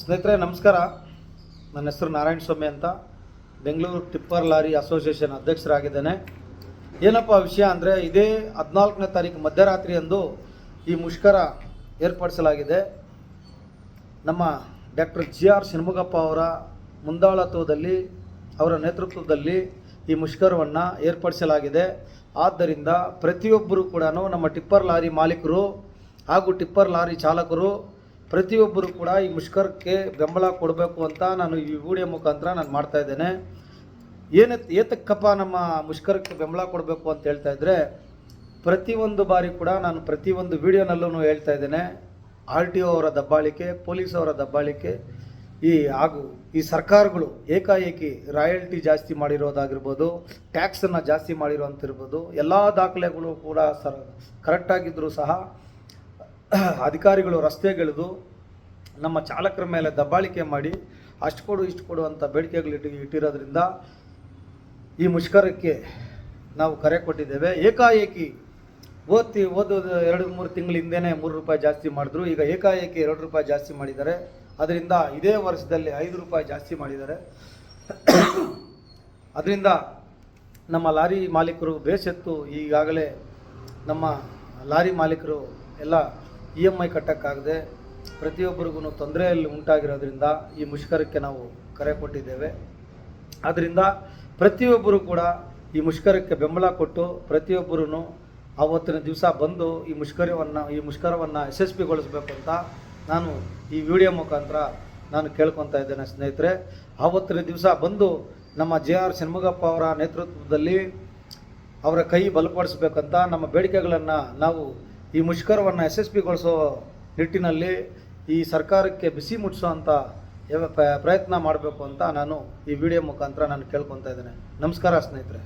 ಸ್ನೇಹಿತರೆ, ನಮಸ್ಕಾರ. ನನ್ನ ಹೆಸರು ನಾರಾಯಣ ಸ್ವಾಮಿ ಅಂತ. ಬೆಂಗಳೂರು ಟಿಪ್ಪರ್ ಲಾರಿ ಅಸೋಸಿಯೇಷನ್ ಅಧ್ಯಕ್ಷರಾಗಿದ್ದೇನೆ. ಏನಪ್ಪ ವಿಷಯ ಅಂದರೆ, ಇದೇ ಹದಿನಾಲ್ಕನೇ ತಾರೀಕು ಮಧ್ಯರಾತ್ರಿಯಂದು ಈ ಮುಷ್ಕರ ಏರ್ಪಡಿಸಲಾಗಿದೆ. ನಮ್ಮ ಡಾಕ್ಟರ್ ಜಿ ಆರ್ ಶಿವಮೊಗ್ಗಪ್ಪ ಅವರ ಮುಂದಾಳತ್ವದಲ್ಲಿ, ಅವರ ನೇತೃತ್ವದಲ್ಲಿ ಈ ಮುಷ್ಕರವನ್ನು ಏರ್ಪಡಿಸಲಾಗಿದೆ. ಆದ್ದರಿಂದ ಪ್ರತಿಯೊಬ್ಬರೂ ಕೂಡ ನಮ್ಮ ಟಿಪ್ಪರ್ ಲಾರಿ ಮಾಲೀಕರು ಹಾಗೂ ಟಿಪ್ಪರ್ ಲಾರಿ ಚಾಲಕರು ಪ್ರತಿಯೊಬ್ಬರು ಕೂಡ ಈ ಮುಷ್ಕರಕ್ಕೆ ಬೆಂಬಲ ಕೊಡಬೇಕು ಅಂತ ನಾನು ಈ ವಿಡಿಯೋ ಮುಖಾಂತರ ನಾನು ಮಾಡ್ತಾ ಇದ್ದೇನೆ. ಏನೇ ಏತಕ್ಕಪ್ಪ ನಮ್ಮ ಮುಷ್ಕರಕ್ಕೆ ಬೆಂಬಲ ಕೊಡಬೇಕು ಅಂತ ಹೇಳ್ತಾ ಇದ್ದರೆ ಪ್ರತಿಯೊಂದು ಬಾರಿ ಕೂಡ ನಾನು ಪ್ರತಿಯೊಂದು ವಿಡಿಯೋನಲ್ಲೂ ಹೇಳ್ತಾ ಇದ್ದೇನೆ. ಆರ್ ಟಿ ಒ ಅವರ ದಬ್ಬಾಳಿಕೆ, ಪೊಲೀಸ್ ಅವರ ದಬ್ಬಾಳಿಕೆ, ಈ ಹಾಗೂ ಈ ಸರ್ಕಾರಗಳು ಏಕಾಏಕಿ ರಾಯಲ್ಟಿ ಜಾಸ್ತಿ ಮಾಡಿರೋದಾಗಿರ್ಬೋದು, ಟ್ಯಾಕ್ಸನ್ನು ಜಾಸ್ತಿ ಮಾಡಿರೋಂತಿರ್ಬೋದು ಎಲ್ಲ ದಾಖಲೆಗಳು ಕೂಡ ಸರ್ ಕರೆಕ್ಟಾಗಿದ್ದರೂ ಸಹ ಅಧಿಕಾರಿಗಳು ರಸ್ತೆಗಿಳಿದು ನಮ್ಮ ಚಾಲಕರ ಮೇಲೆ ದಬ್ಬಾಳಿಕೆ ಮಾಡಿ ಅಷ್ಟು ಕೊಡು, ಇಷ್ಟು ಕೊಡು ಅಂತ ಬೇಡಿಕೆಗಳು ಇಟ್ಟು, ಇಟ್ಟಿರೋದ್ರಿಂದ ಈ ಮುಷ್ಕರಕ್ಕೆ ನಾವು ಕರೆ ಕೊಟ್ಟಿದ್ದೇವೆ. ಏಕಾಏಕಿ ಓದ್ತಿ ಓದೋದು ಎರಡು, ಮೂರು ತಿಂಗಳ ಹಿಂದೆನೇ ಮೂರು ರೂಪಾಯಿ ಜಾಸ್ತಿ ಮಾಡಿದ್ರು. ಈಗ ಏಕಾಏಕಿ ಎರಡು ರೂಪಾಯಿ ಜಾಸ್ತಿ ಮಾಡಿದ್ದಾರೆ. ಅದರಿಂದ ಇದೇ ವರ್ಷದಲ್ಲಿ ಐದು ರೂಪಾಯಿ ಜಾಸ್ತಿ ಮಾಡಿದ್ದಾರೆ. ಅದರಿಂದ ನಮ್ಮ ಲಾರಿ ಮಾಲೀಕರು ಬೇಸತ್ತು. ಈಗಾಗಲೇ ನಮ್ಮ ಲಾರಿ ಮಾಲೀಕರು ಎಲ್ಲ ಇ ಎಂ ಐ ಕಟ್ಟೋಕ್ಕಾಗದೆ ಪ್ರತಿಯೊಬ್ಬರಿಗೂ ತೊಂದರೆಯಲ್ಲಿ ಉಂಟಾಗಿರೋದ್ರಿಂದ ಈ ಮುಷ್ಕರಕ್ಕೆ ನಾವು ಕರೆ ಕೊಟ್ಟಿದ್ದೇವೆ. ಆದ್ದರಿಂದ ಪ್ರತಿಯೊಬ್ಬರು ಕೂಡ ಈ ಮುಷ್ಕರಕ್ಕೆ ಬೆಂಬಲ ಕೊಟ್ಟು ಪ್ರತಿಯೊಬ್ಬರೂ ಆವತ್ತಿನ ದಿವಸ ಬಂದು ಈ ಮುಷ್ಕರವನ್ನು ಈ ಮುಷ್ಕರವನ್ನು ಯಶಸ್ವಿಗೊಳಿಸಬೇಕು ಅಂತ ನಾನು ಈ ವಿಡಿಯೋ ಮುಖಾಂತರ ನಾನು ಕೇಳ್ಕೊತಾ ಇದ್ದೇನೆ ಸ್ನೇಹಿತರೆ. ಆವತ್ತಿನ ದಿವಸ ಬಂದು ನಮ್ಮ ಜೆ ಆರ್ ಷಣ್ಮುಗಪ್ಪ ಅವರ ನೇತೃತ್ವದಲ್ಲಿ ಅವರ ಕೈ ಬಲಪಡಿಸಬೇಕಂತ ನಮ್ಮ ಬೇಡಿಕೆಗಳನ್ನು ನಾವು ಈ ಮುಷ್ಕರವನ್ನು ಯಶಸ್ವಿಗೊಳಿಸೋ ನಿಟ್ಟಿನಲ್ಲಿ ಈ ಸರ್ಕಾರಕ್ಕೆ ಬಿಸಿ ಮುಟ್ಟಿಸೋವಂಥ ಪ್ರಯತ್ನ ಮಾಡಬೇಕು ಅಂತ ನಾನು ಈ ವಿಡಿಯೋ ಮುಖಾಂತರ ನಾನು ಕೇಳ್ಕೊತಾ ಇದ್ದೇನೆ. ನಮಸ್ಕಾರ ಸ್ನೇಹಿತರೆ.